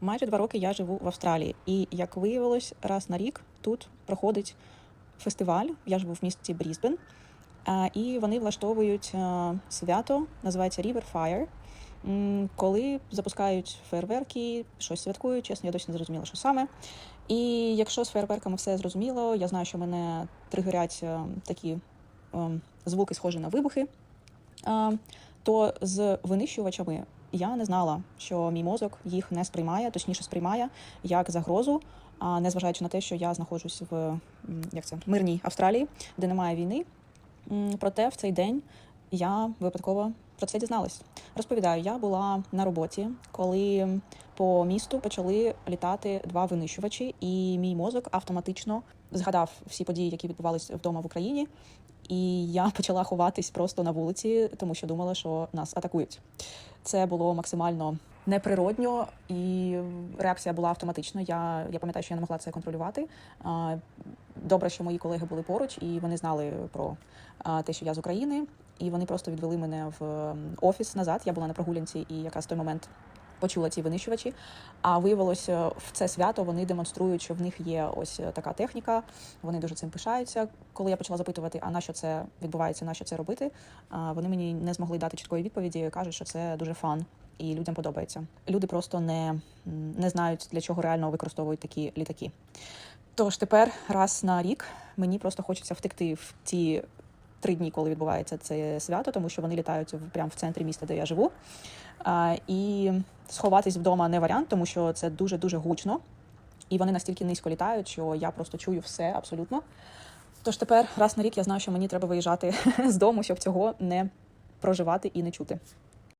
Майже два роки я живу в Австралії, і як виявилось, раз на рік тут проходить фестиваль. Я живу в місті Брізбен, і вони влаштовують е, свято, називається River Fire, коли запускають фейерверки, щось святкують. Чесно, я досі не зрозуміла, що саме. І якщо з фейерверками все зрозуміло, я знаю, що мене тригерять е, такі е, звуки, схожі на вибухи. Е, то з винищувачами я не знала, що мій мозок їх не сприймає, точніше сприймає як загрозу, а незважаючи на те, що я знаходжусь в як це мирній Австралії, де немає війни. Проте в цей день я випадково про це дізналась. Розповідаю, я була на роботі, коли по місту почали літати два винищувачі, і мій мозок автоматично згадав всі події, які відбувалися вдома в Україні. І я почала ховатись просто на вулиці, тому що думала, що нас атакують. Це було максимально неприродньо, і реакція була автоматична. Я, я пам'ятаю, що я не могла це контролювати. Добре, що мої колеги були поруч, і вони знали про те, що я з України, і вони просто відвели мене в офіс назад. Я була на прогулянці, і якраз той момент почула ці винищувачі. А виявилося, в це свято вони демонструють, що в них є ось така техніка. Вони дуже цим пишаються. Коли я почала запитувати, а на що це відбувається, на що це робити, вони мені не змогли дати чіткої відповіді. кажуть, що це дуже фан. І людям подобається. Люди просто не, не знають, для чого реально використовують такі літаки. Тож тепер раз на рік мені просто хочеться втекти в ті три дні, коли відбувається це свято, тому що вони літають прямо в центрі міста, де я живу. А, і сховатись вдома не варіант, тому що це дуже дуже гучно, і вони настільки низько літають, що я просто чую все абсолютно. Тож тепер раз на рік я знаю, що мені треба виїжджати з дому, щоб цього не проживати і не чути.